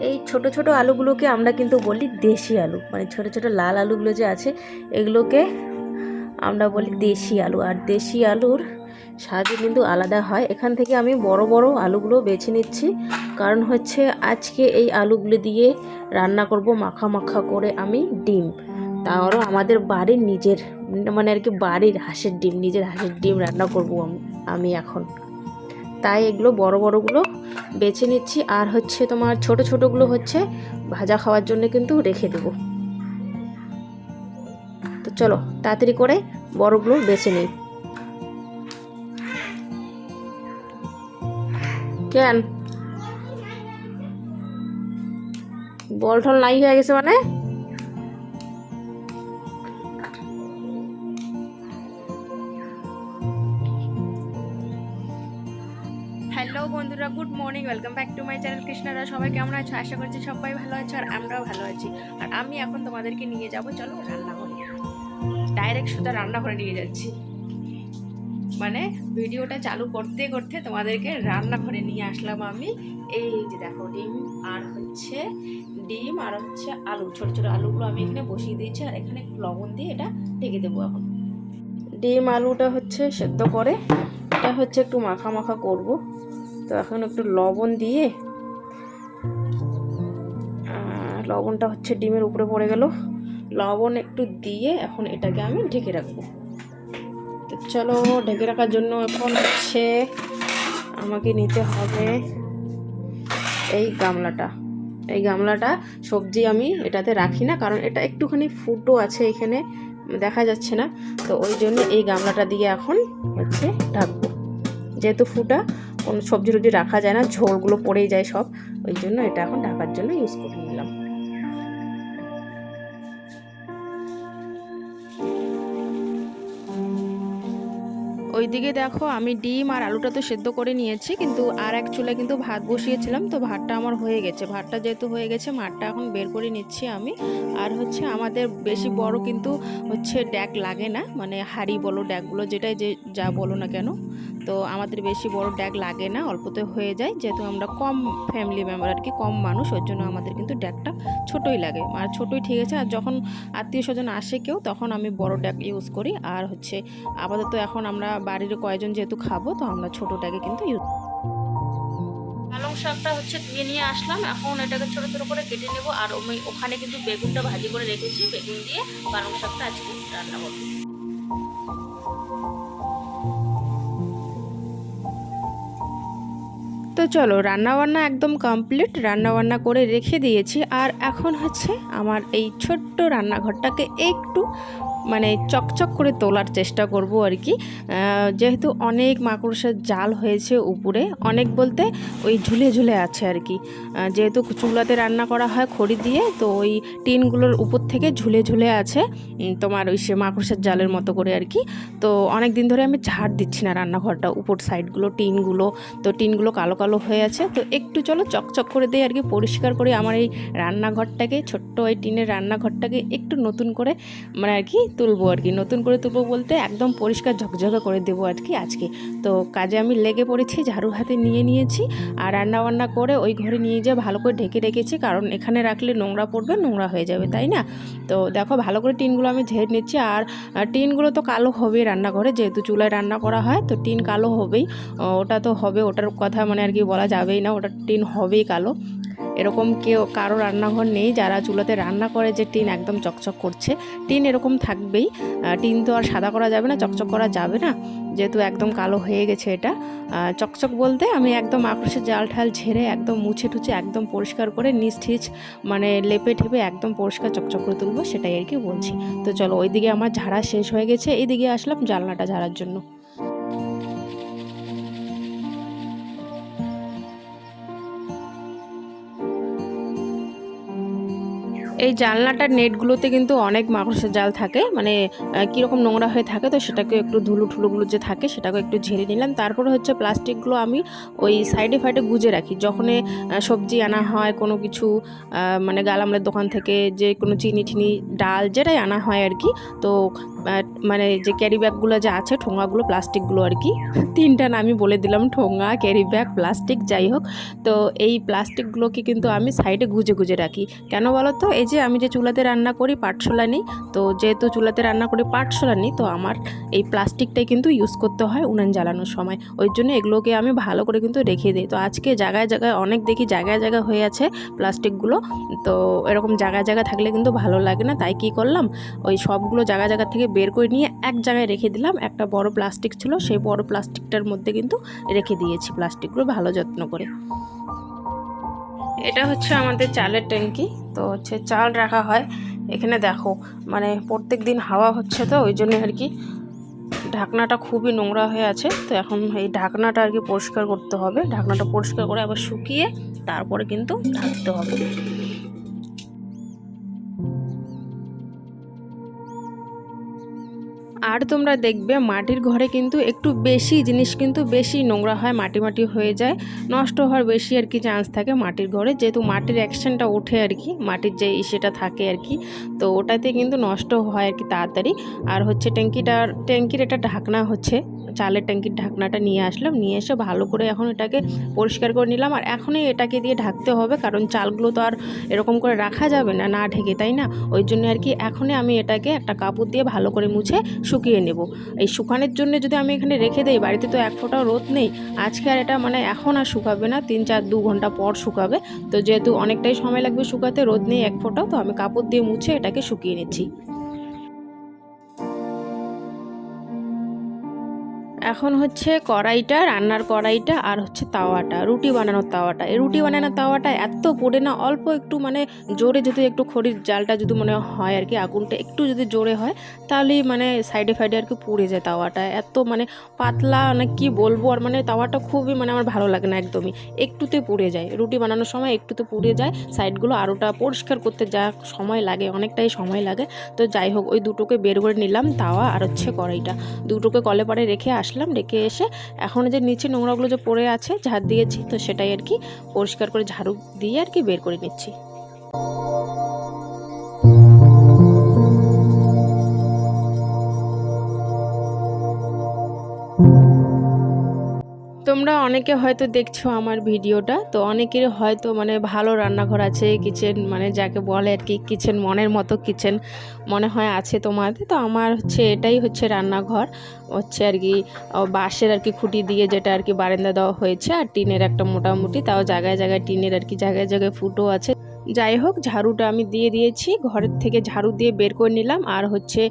এই ছোট ছোট আলুগুলোকে আমরা কিন্তু বলি দেশি আলু। মানে ছোট ছোট লাল আলুগুলো যে আছে, এগুলোকে আমরা বলি দেশি আলু। আর দেশি আলুর স্বাদই কিন্তু আলাদা হয়। এখান থেকে আমি বড় বড় আলুগুলো বেছে নিচ্ছি। কারণ হচ্ছে আজকে এই আলুগুলো দিয়ে রান্না করব মাখা মাখা করে আমি ডিম। তারও আমাদের বাড়ির নিজের মানে আর কি বাড়ির হাঁসের ডিম, নিজের হাঁসের ডিম রান্না করব আমি এখন। তাই এগুলো বড় বড়গুলো বেছে নিচ্ছি। আর হচ্ছে তোমার ছোট ছোটগুলো হচ্ছে ভাজা খাওয়ার জন্য কিন্তু রেখে দেবো। তো চলো তাড়াতাড়ি করে বড়গুলো বেছে নিই। কেন? বল টল নাই হয়ে গেছে মানে? Welcome back to my channel কৃষ্ণারা সবাই কেমন আছো? আশা করছি সবাই ভালো আছো আর আমরাও ভালো আছি। আর আমি এখন তোমাদেরকে নিয়ে যাব, চলো রান্নাঘরে ডাইরেক্ট সুতা রান্না করে নিয়ে যাচ্ছি। মানে ভিডিওটা চালু করতে করতে তোমাদেরকে রান্নাঘরে নিয়ে আসলাম আমি। এই যে দেখো, ডিম আর হচ্ছে ডিম আর হচ্ছে আলু। ছোটো ছোটো আলুগুলো আমি এখানে বসিয়ে দিয়েছি আর এখানে একটু লবণ দিয়ে এটা ঢেকে দেবো এখন। ডিম, আলুটা হচ্ছে সেদ্ধ করে। এটা হচ্ছে একটু মাখা মাখা করব। তো এখন একটু লবণ দিয়ে লবণটা হচ্ছে ডিমের উপরে পড়ে গেল। লবণ একটু দিয়ে এখন এটাকে আমি ঢেকে রাখব। তো চলো, ঢেকে রাখার জন্য এখন হচ্ছে আমাকে নিতে হবে এই গামলাটা। এই গামলাটা সবজি আমি এটাতে রাখি না, কারণ এটা একটুখানি ফুটো আছে এখানে, দেখা যাচ্ছে না। তো ওই জন্য এই গামলাটা দিয়ে এখন হচ্ছে ঢাকবো। যেহেতু ফুটা সবজি টবজি রাখা যায় না, ঝোলগুলো পড়েই যায় সব। ওই জন্য এটা এখন ঢাকার জন্য ইউজ করে নিলাম। ওইদিকে দেখো আমি ডিম আর আলুটা তো সেদ্ধ করে নিয়েছি, কিন্তু আর এক চুলে কিন্তু ভাত বসিয়েছিলাম, তো ভাতটা আমার হয়ে গেছে। ভাতটা যেহেতু হয়ে গেছে, মাঠটা এখন বের করে নিচ্ছি আমি। আর হচ্ছে আমাদের বেশি বড় কিন্তু হচ্ছে ড্যাক লাগে না মানে হাড়ি বলো, ড্যাকগুলো যেটাই যে, যা বলো না কেন তো আমাদের বেশি বড় ড্যাক লাগে না, অল্পতে হয়ে যায়। যেহেতু আমরা কম ফ্যামিলি মেম্বার আর কি, কম মানুষ, ওর জন্য আমাদের কিন্তু ড্যাকটা ছোটোই লাগে। আর ছোটোই ঠিক আছে, আর যখন আত্মীয় স্বজন আসে কেউ, তখন আমি বড় ড্যাক ইউজ করি। আর হচ্ছে আপাতত এখন আমরা বাড়ির কয়েকজন যেহেতু খাব, তো আমরা ছোটো ড্যাগে কিন্তু ইউজ পালং শাকটা হচ্ছে ধুয়ে নিয়ে আসলাম। এখন এটাকে ছোটো ছোটো করে কেটে নেব। আর ওখানে কিন্তু বেগুনটা ভাজি করে রেখেছি। বেগুন দিয়ে পালং শাকটা আজকে রান্না করব। চলো, রান্নাবান্না একদম কমপ্লিট রান্নাবান্না করে রেখে দিয়েছি। আর এখন হচ্ছে আমার এই ছোট্ট রান্নাঘরটাকে একটু মানে চকচক করে তোলার চেষ্টা করব আর কি। যেহেতু অনেক মাকড়সার জাল হয়েছে উপরে, অনেক বলতে ওই ঝুলে ঝুলে আছে আর কি। যেহেতু চুলাতে রান্না করা হয় খড়ি দিয়ে, তো ওই টিনগুলোর উপর থেকে ঝুলে ঝুলে আছে তোমার ওই সে মাকড়সার জালের মতো করে আর কি। তো অনেক দিন ধরে আমি ঝাড় দিচ্ছি না রান্নাঘরটা, উপর সাইডগুলো, টিনগুলো। তো টিনগুলো কালো কালো হয়ে আছে, তো একটু চলো চকচক করে দিয়ে আর কি, পরিষ্কার করে আমার এই রান্নাঘরটাকে, ছোট্ট ওই টিনের রান্নাঘরটাকে একটু নতুন করে মানে আর কি তুলবো আর কি। নতুন করে তুলবো বলতে একদম পরিষ্কার ঝকঝকে করে দেবো আর কি আজকে। তো কাজে আমি লেগে পড়েছি, ঝাড়ু হাতে নিয়ে নিয়েছি আর রান্না বান্না করে ওই ঘরে নিয়ে যেয়ে ভালো করে ঢেকে রেখেছি কারণ এখানে রাখলে নোংরা পড়বে, নোংরা হয়ে যাবে, তাই না? তো দেখো ভালো করে টিনগুলো আমি ঝেড়ে নিচ্ছি আর টিনগুলো তো কালো হবেই রান্নাঘরে, যেহেতু চুলায় রান্না করা হয় তো টিন কালো হবেই। ওটা তো হবে, ওটার কথা মানে আর কি বলা যাবেই না, ওটার টিন হবেই কালো। এরকম কেউ, কারও রান্নাঘর নেই, যারা চুলাতে রান্না করে যে টিন একদম চকচক করছে, টিন এরকম থাকবেই। টিন তো আর সাদা করা যাবে না, চকচক করা যাবে না, যেহেতু একদম কালো হয়ে গেছে এটা। চকচক বলতে আমি একদম আকাশের জাল ঠাল ঝেড়ে একদম মুছে টুছে একদম পরিষ্কার করে নিচ ঠিচ মানে লেপে ঠেপে একদম পরিষ্কার চকচক করে তুলবো, সেটাই আর কি বলছি। তো চলো, ওইদিকে আমার ঝাড়া শেষ হয়ে গেছে, এইদিকে আসলাম জানলাটা ঝাড়ার জন্য। এই জানলাটার নেটগুলোতে কিন্তু অনেক মাকড়সার জাল থাকে মানে কীরকম নোংরা হয়ে থাকে তো সেটাকে একটু ধুলো ঠুলোগুলো যে থাকে সেটাকে একটু ঝেড়ে নিলাম। তারপরে হচ্ছে প্লাস্টিকগুলো আমি ওই সাইডে ফাইডে গুজে রাখি। যখন সবজি আনা হয়, কোনো কিছু মানে গালামলের দোকান থেকে যে কোনো চিনি ঠিনি ডাল যেটাই আনা হয় আর কি, তো মানে যে ক্যারি ব্যাগগুলো যে আছে, ঠোঙাগুলো প্লাস্টিকগুলো আর কি, তিনটা নামই বলে দিলাম, ঠোঙা ক্যারি ব্যাগ প্লাস্টিক যাই হোক। তো এই প্লাস্টিকগুলোকে কিন্তু আমি সাইডে গুজে গুজে রাখি। কেন বলো তো এই যে আমি যে চুলাতে রান্না করি, পাটশোলা নিই। তো যেহেতু চুলাতে রান্না করি, পাটশোলা নিই, তো আমার এই প্লাস্টিকটাই কিন্তু ইউজ করতে হয় উনান জ্বালানোর সময়। ওই জন্য এগুলোকে আমি ভালো করে কিন্তু রেখে দিই। তো আজকে জায়গায় জায়গায় অনেক দেখি জায়গায় জায়গায় হয়ে আছে প্লাস্টিকগুলো তো এরকম জায়গায় জায়গায় থাকলে কিন্তু ভালো লাগে না। তাই কি করলাম? ওই সবগুলো জায়গা জায়গা থেকে বের করে নিয়ে এক জায়গায় রেখে দিলাম। একটা বড় প্লাস্টিক ছিল, সেই বড় প্লাস্টিকটার মধ্যে কিন্তু রেখে দিয়েছি প্লাস্টিকগুলো ভালো যত্ন করে। এটা হচ্ছে আমাদের চালের ট্যাঙ্কি তো হচ্ছে চাল রাখা হয়। এখানে দেখো মানে প্রত্যেক দিন হাওয়া হচ্ছে তো, ওই জন্য আর কি ঢাকনাটা খুবই নোংরা হয়ে আছে। তো এখন এই ঢাকনাটা আর কি পরিষ্কার করতে হবে। ঢাকনাটা পরিষ্কার করে আবার শুকিয়ে তারপরে কিন্তু ঢাকতে হবে। আর তোমরা দেখবে মাটির ঘরে কিন্তু একটু বেশি জিনিস কিন্তু বেশি নোংরা হয়, মাটি মাটি হয়ে যায়। নষ্ট হওয়ার বেশি আর কি চান্স থাকে মাটির ঘরে। যেহেতু মাটির অ্যাকশনটা ওঠে আর কি, মাটির যে ইসেটা থাকে আর কি, তো ওটাতে কিন্তু নষ্ট হয় আর কি তাড়াতাড়ি। আর হচ্ছে ট্যাঙ্কিটার, ট্যাঙ্কির এটা ঢাকনা হচ্ছে। চালের ট্যাঙ্কির ঢাকনাটা নিয়ে আসলাম। নিয়ে এসে ভালো করে এখন এটাকে পরিষ্কার করে নিলাম। আর এখনই এটাকে দিয়ে ঢাকতে হবে, কারণ চালগুলো তো আর এরকম করে রাখা যাবে না না ঢেকে, তাই না? ওই জন্য আর কি এখনই আমি এটাকে একটা কাপড় দিয়ে ভালো করে মুছে শুকিয়ে নেব। এই শুকানোর জন্য যদি আমি এখানে রেখে দেই, বাড়িতে তো এক ফোঁটাও রোদ নেই, আজকে আর এটা মানে এখন আর শুকাবে না, তিন চার দু ঘণ্টা পর শুকাবে। তো যেহেতু অনেকটাই সময় লাগবে শুকাতে, রোদ নেই এক ফোঁটাও, তো আমি কাপড় দিয়ে মুছে এটাকে শুকিয়ে নিচ্ছি। এখন হচ্ছে কড়াইটা, রান্নার কড়াইটা আর হচ্ছে তাওয়াটা, রুটি বানানোর তাওয়াটা। এই রুটি বানানোর তাওয়াটা এত পড়ে না, অল্প একটু মানে জোরে যদি একটু খড়ির জালটা যদি মনে হয় আর কি, আগুনটা একটু যদি জোরে হয়, তাহলেই মানে সাইডে ফাইডে আর কি পুড়ে যায় তাওয়াটা। এত মানে পাতলা মানে কি বলব, আর মানে তাওয়াটা খুবই মানে আমার ভালো লাগে না একদমই। একটুতে পুড়ে যায়। রুটি বানানোর সময় একটুতে পুড়ে যায় সাইডগুলো আরোটা পরিষ্কার করতে যা সময় লাগে, অনেকটাই সময় লাগে। তো যাই হোক, ওই দুটোকে বের করে নিলাম তাওয়া আর হচ্ছে কড়াইটা। দুটোকে কলে পাড়ে রেখে আসলাম। রেখে এসে এখন যে নিচে নোংরাগুলো যে পড়ে আছে, ঝাড় দিয়েছি, তো সেটাই আর কি পরিষ্কার করে ঝাড়ু দিয়ে আর কি বের করে নিচ্ছি। তোমরা অনেকে হয়তো দেখছ আমার ভিডিওটা, তো অনেকের হয়তো মানে ভালো রান্নাঘর আছে কিচেন মানে যাকে বলে আর কি কিচেন মনের মতো কিচেন মনে হয় আছে তোমাদের, তো আমার হচ্ছে এটাই হচ্ছে রান্নাঘর। হচ্ছে আর কি বাঁশের আর কি খুঁটি দিয়ে যেটা আর কি বারান্দা দেওয়া হয়েছে, আর টিনের একটা মোটামুটি, তাও জায়গায় জায়গায় টিনের আর কি জায়গায় জায়গায় ফুটো আছে। যাই হোক, ঝাড়ুটা আমি দিয়ে দিয়েছি। ঘরের থেকে ঝাড়ু দিয়ে বের করে নিলাম। আর হচ্ছে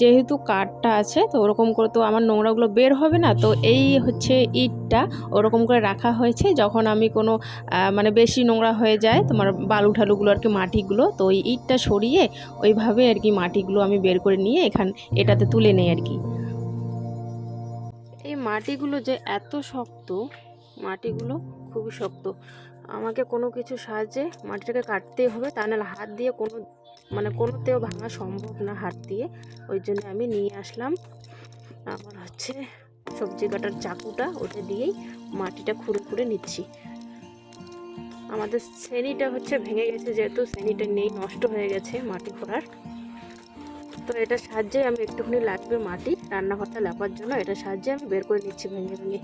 যেহেতু কাঠটা আছে, তো ওরকম করে তো আমার নোংরাগুলো বের হবে না। তো এই হচ্ছে ইটটা ওরকম করে রাখা হয়েছে। যখন আমি কোনো মানে বেশি নোংরা হয়ে যায়, তোমার বালু ঠালুগুলো আর কি মাটিগুলো, তো ওই ইটটা সরিয়ে ওইভাবে আর কি মাটিগুলো আমি বের করে নিয়ে এখান, এটাতে তুলে নেই আর কি। এই মাটিগুলো যে এত শক্ত, মাটিগুলো খুবই শক্ত। আমাকে কোনো কিছু সাহায্যে মাটিটাকে কাটতেই হবে, তা নাহলে হাত দিয়ে কোনো মানে কোনোতেও ভাঙা সম্ভব না হাত দিয়ে। ওই জন্য আমি নিয়ে আসলাম আমার হচ্ছে সবজি কাটার চাকুটা, ওটা দিয়েই মাটিটা খুঁড়ে খুঁড়ে নিচ্ছি। আমাদের শ্রেণীটা হচ্ছে ভেঙে গেছে, যেহেতু শ্রেণীটা নেই, নষ্ট হয়ে গেছে মাটি খোঁড়ার। তো এটার সাহায্যে আমি একটুখানি লাগবে মাটি, রান্নাঘরটা লাপার জন্য এটার সাহায্যে আমি বের করে নিচ্ছি, ভেঙে ভেঙে।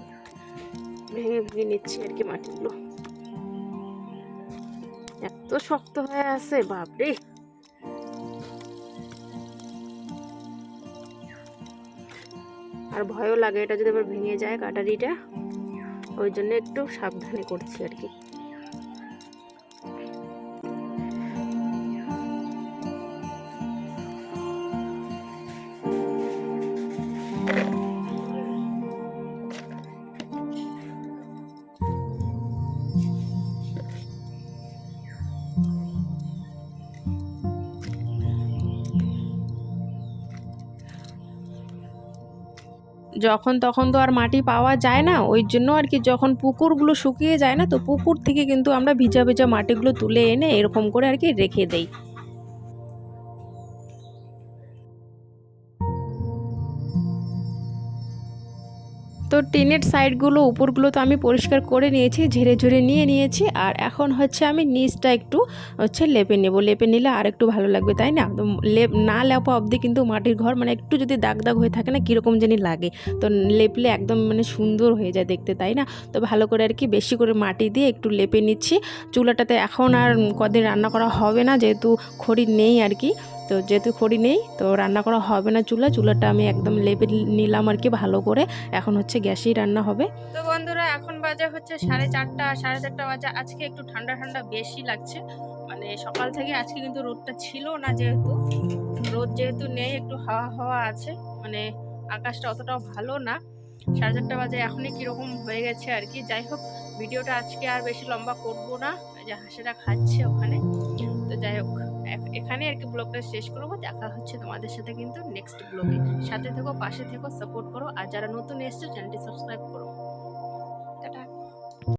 ভেঙে ভেঙে নিচ্ছি আর কি মাটিগুলো। এত শক্ত হয়ে আছে, বাপরে। আর ভয়ও লাগে এটা যদি আবার ভেঙে যায় কাটারিটা। ওই জন্য একটু সাবধানে করছি আর কি। যখন তখন তো আর মাটি পাওয়া যায় না, ওই জন্য আর কি যখন পুকুরগুলো শুকিয়ে যায় না, তো পুকুর থেকে কিন্তু আমরা ভিজা ভিজা মাটিগুলো তুলে এনে এরকম করে আর কি রেখে দেই। তো টিনের সাইডগুলো, উপরগুলো তো আমি পরিষ্কার করে নিয়েছি ঝেড়ে ঝেড়ে নিয়ে নিয়েছি। আর এখন হচ্ছে আমি নিচটা একটু হচ্ছে লেপে নেব। লেপে নিলে আর একটু ভালো লাগবে, তাই না? তো লেপ, না লেপা অবধি কিন্তু মাটির ঘর মানে একটু যদি দাগ দাগ হয়ে থাকে না, কীরকম জানি লাগে। তো লেপলে একদম মানে সুন্দর হয়ে যায় দেখতে, তাই না? তো ভালো করে আর কি বেশি করে মাটি দিয়ে একটু লেপে নিচ্ছি। চুলাটাতে এখন আর কদিন রান্না করা হবে না, যেহেতু খড়ি নেই আর কি। তো যেহেতু খড়ি নেই, তো রান্না করা হবে না চুলা। চুলাটা আমি একদম লেপে নিলাম আর কি ভালো করে। এখন হচ্ছে গ্যাসেই রান্না হবে। তো বন্ধুরা, এখন বাজে হচ্ছে সাড়ে চারটা সাড়ে চারটা বাজে। আজকে একটু ঠান্ডা ঠান্ডা বেশি লাগছে। মানে সকাল থেকে আজকে কিন্তু রোদটা ছিল না যেহেতু। রোদ যেহেতু নেই, একটু হাওয়া হাওয়া আছে। মানে আকাশটা অতটাও ভালো না। সাড়ে চারটা বাজে এখনই কীরকম হয়ে গেছে আর কি। যাই হোক, ভিডিওটা আজকে আর বেশি লম্বা করব না। যে হাঁসেরা খাচ্ছে ওখানে। তো যাই হোক। এখানে আর কি ব্লগটা শেষ করব। দেখা হচ্ছে তোমাদের সাথে কিন্তু নেক্সট ব্লগে। সাথে থেকো পাশে থেকো সাপোর্ট করো। আর যারা নতুন এসছো চ্যানেলটি সাবস্ক্রাইব করো।